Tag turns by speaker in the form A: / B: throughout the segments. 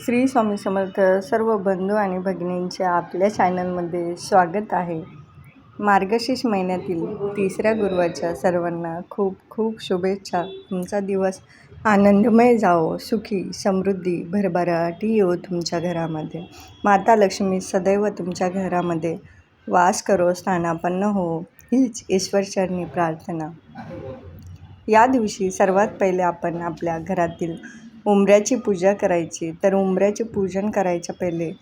A: श्री स्वामी समर्थ सर्व बंधू आणि भगिनींचे आपल्या चॅनलमध्ये स्वागत आहे. मार्गशीर्ष महिन्यातील तिसऱ्या गुरुवारच्या सर्वांना खूप खूप शुभेच्छा. तुमचा दिवस आनंदमय जाओ सुखी समृद्धी भरभराटी येऊ तुमच्या घरामध्ये. माता लक्ष्मी सदैव तुमच्या घरामध्ये वास करो स्थानापन्न हो हीच ईश्वरचरणी प्रार्थना. या दिवशी सर्वात पहिले आपण आपल्या घरातील उंबऱ्याची पूजा करायची. तर उंबऱ्याचे पूजन करायच्या पहिले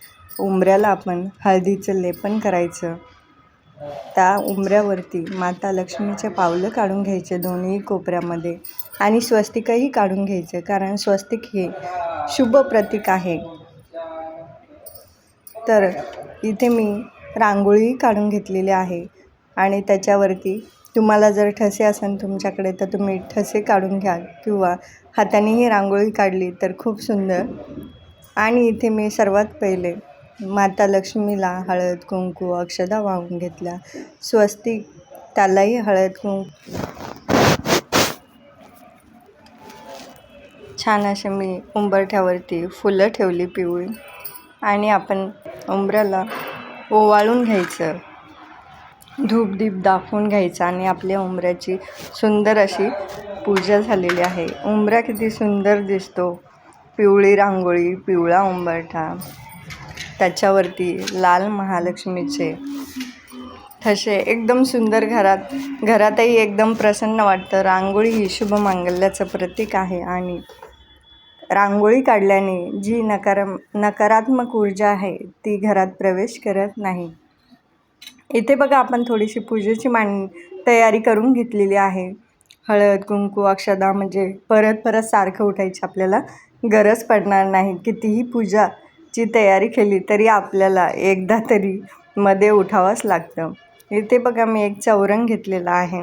A: उंबऱ्याला आपण हळदीचं लेपन करायचं. त्या उंबऱ्यावरती माता लक्ष्मीचे पावलं काढून घ्यायचे दोन्ही कोपऱ्यामध्ये आणि स्वस्तिकही काढून घ्यायचं कारण स्वस्तिक हे शुभ प्रतीक आहे. तर इथे मी रांगोळी काढून घेतलेली आहे आणि त्याच्यावरती तुम्हाला जर ठसे असेल तुमच्याकडे तर तुम्ही ठसे काढून घ्या किंवा हातानेही रांगोळी काढली तर खूप सुंदर. आणि इथे मी सर्वात पहिले माता लक्ष्मीला हळद कुंकू अक्षदा वाहून घेतल्या. स्वस्तिक त्यालाही हळद कुंकू. छान असे मी उंबरठ्यावरती फुलं ठेवली पिवळी. आणि आपण उंबऱ्याला ओवाळून घ्यायचं. धूपदीप दाखवून घ्यायचा आणि आपल्या उंबऱ्याची सुंदर अशी पूजा झालेली आहे. उंबऱ्या किती सुंदर दिसतो. पिवळी रांगोळी पिवळा उंबरठा. त्याच्यावरती लाल महालक्ष्मीचे ठसे. एकदम सुंदर घरात घरातही एकदम प्रसन्न वाटतं. रांगोळी ही शुभ मांगल्याचं प्रतीक आहे आणि रांगोळी काढल्याने जी नकार नकारात्मक ऊर्जा आहे ती घरात प्रवेश करत नाही. इथे बघा आपण थोडीशी पूजेची मान तयारी करून घेतलेली आहे. हळद कुंकू अक्षदा म्हणजे परत परत सारखं उठायची आपल्याला गरज पडणार नाही. कितीही पूजाची तयारी केली तरी आपल्याला एकदा तरी मध्ये उठावंच लागतं. इथे बघा मी एक चौरंग घेतलेला आहे.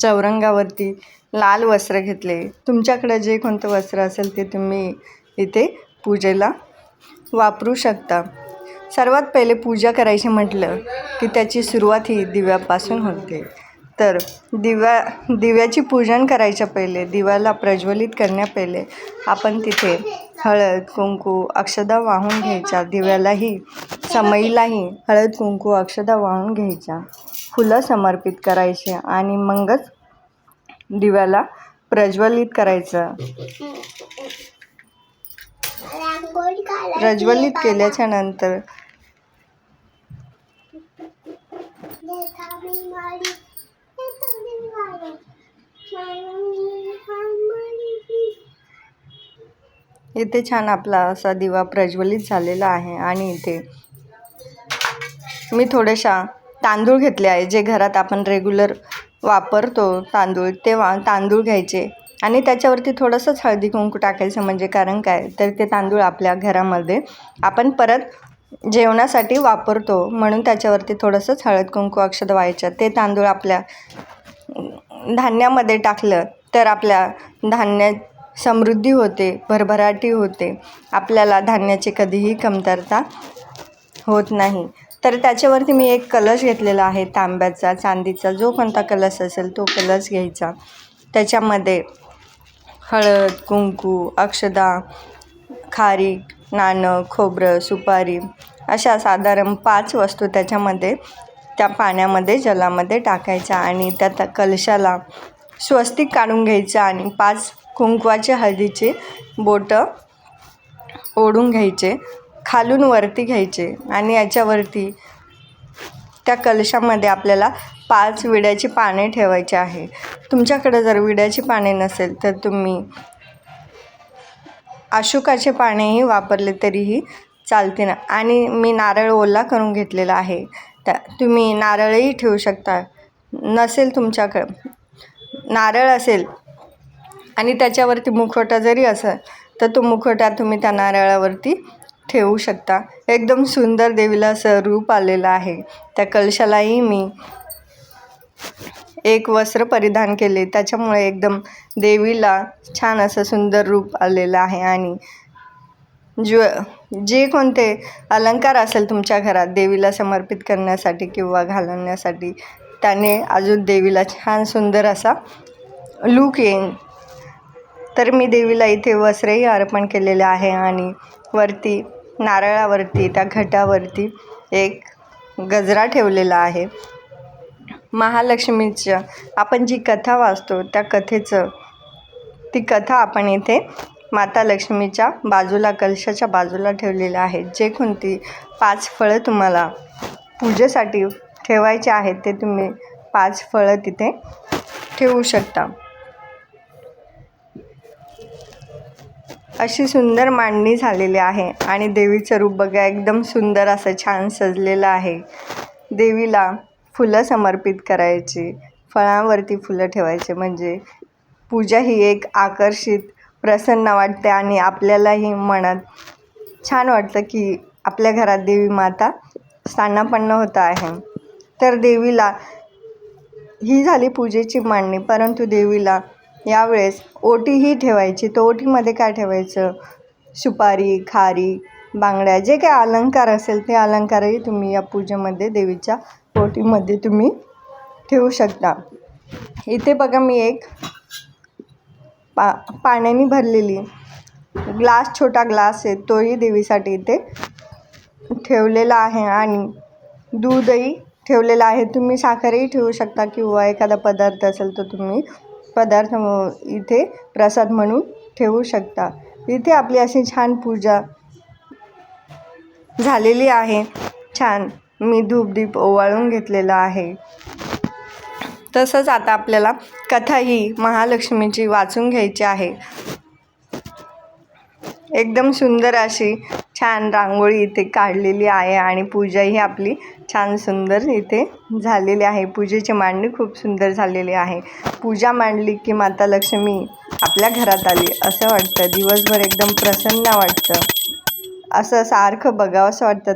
A: चौरंगावरती लाल वस्त्र घेतले. तुमच्याकडे जे कोणतं वस्त्र असेल ते तुम्ही इथे पूजेला वापरू शकता. सर्वात पहिले पूजा करायची म्हटलं की त्याची सुरुवात ही दिव्यापासून होते. तर दिव्या दिव्याची पूजन करायच्या पहिले दिव्याला प्रज्वलित करण्या पहिले आपण तिथे हळद कुंकू अक्षदा वाहून घ्यायच्या. दिव्यालाही समईलाही हळद कुंकू अक्षदा वाहून घ्यायच्या. फुलं समर्पित करायचे आणि मगच दिव्याला प्रज्वलित करायचं. प्रज्वलित केल्याच्यानंतर इथे छान आपला असा दिवा प्रज्वलित झालेला आहे आणि इथे मी थोड्याशा तांदूळ घेतले आहे जे घरात आपण रेग्युलर वापरतो तांदूळ ते वा तांदूळ घ्यायचे. आणि त्याच्यावरती थोडंसंच हळदी कुंकू टाकायचं म्हणजे कारण काय? तर ते तांदूळ आपल्या घरामध्ये आपण परत जेवणासाठी वापरतो. म्हणून त्याच्यावरती थोडंसंच हळद कुंकू अक्षद व्हायचं ते तांदूळ आपल्या धान्यामध्ये टाकलं तर आपल्या धान्य समृद्धी होते भरभराटी होते. आपल्याला धान्याची कधीही कमतरता होत नाही. तर त्याच्यावरती मी एक कलश घेतलेला आहे तांब्याचा चांदीचा. जो कोणता कलश असेल तो कलश घ्यायचा. त्याच्यामध्ये हळद कुंकू अक्षदा खारीक नाणं खोबरं सुपारी अशा साधारण पाच वस्तू त्याच्यामध्ये त्या पाण्यामध्ये जलामध्ये टाकायच्या आणि त्या कलशाला स्वस्तिक काढून घ्यायचं आणि पाच कुंकवाचे हळदीचे बोटं ओढून घ्यायचे खालून वरती घ्यायचे आणि याच्यावरती त्या कलशामध्ये आपल्याला पाच विड्याची पाने ठेवायची आहे. तुमच्याकडे जर विड्याची पाने नसेल तर तुम्ही अशोकाचे पानेही वापरले तरीही चालते ना. आणि मी नारळ ओला करून घेतलेला आहे. त्या तुम्ही नारळही ठेवू शकता. नसेल तुमच्याकडं. नारळ असेल आणि त्याच्यावरती मुखवटा जरी असेल तर तो मुखवटा तुम्ही त्या नारळावरती ठेवू शकता. एकदम सुंदर देवीला असं रूप आलेलं आहे. त्या कलशालाही मी एक वस्त्र परिधान केले. त्याच्यामुळे एकदम देवीला छान असं सुंदर रूप आलेलं आहे आणि ज्व जे कोणते अलंकार असेल तुमच्या घरात देवीला समर्पित करण्यासाठी किंवा घालवण्यासाठी त्याने अजून देवीला छान सुंदर असा लूक येईन. तर मी देवीला इथे वस्त्रही अर्पण केलेले आहे आणि वरती नारळावरती त्या घटावरती एक गजरा ठेवलेला आहे. महालक्ष्मीचं. आपण जी कथा वाचतो त्या कथेचं ती कथा आपण इथे माता लक्ष्मीच्या बाजूला कलशाच्या बाजूला ठेवलेल्या आहेत जे कोणती पाच फळं तुम्हाला पूजेसाठी ठेवायचे आहेत ते तुम्ही पाच फळं तिथे ठेवू शकता. अशी सुंदर मांडणी झालेली आहे आणि देवीचं रूप बघा एकदम सुंदर असं छान सजलेलं आहे. देवीला फुलं समर्पित करायची फळांवरती फुलं ठेवायचे. म्हणजे पूजा ही एक आकर्षित प्रसन्न वाटते आणि आपल्यालाही मनात छान वाटतं की आपल्या घरात देवी माता स्थानापन्न होत आहे. तर देवीला ही झाली पूजेची मांडणी. परंतु देवीला यावेळेस ओटीही ठेवायची. तो ओटीमध्ये काय ठेवायचं? सुपारी खारी बांगड्या जे काही अलंकार असेल ते अलंकारही तुम्ही या पूजेमध्ये देवीच्या पोटीमध्ये तुम्ही ठेवू शकता. इथे बघा मी एक पा पाण्याने भरलेली ग्लास छोटा ग्लास आहे तोही देवीसाठी इथे ठेवलेला आहे आणि दूधही ठेवलेलं आहे. तुम्ही साखरही ठेवू शकता किंवा एखादा पदार्थ असेल तर तुम्ही पदार्थ इथे प्रसाद म्हणून ठेवू शकता. इथे आपली अशी छान पूजा झालेली आहे. छान. मी धूपदीप ओवाळून घेतलेला आहे. तसंच आता आपल्याला कथा ही महालक्ष्मीची वाचून घ्यायची आहे. एकदम सुंदर अशी छान रांगोळी इथे काढलेली आहे आणि पूजाही आपली छान सुंदर इथे झालेली आहे. पूजेची मांडणी खूप सुंदर झालेली आहे. पूजा मांडली की माता लक्ष्मी आपल्या घरात आली असं वाटतं. दिवसभर एकदम प्रसन्न वाटतं. असं सारखं बघावंसं वाटतं.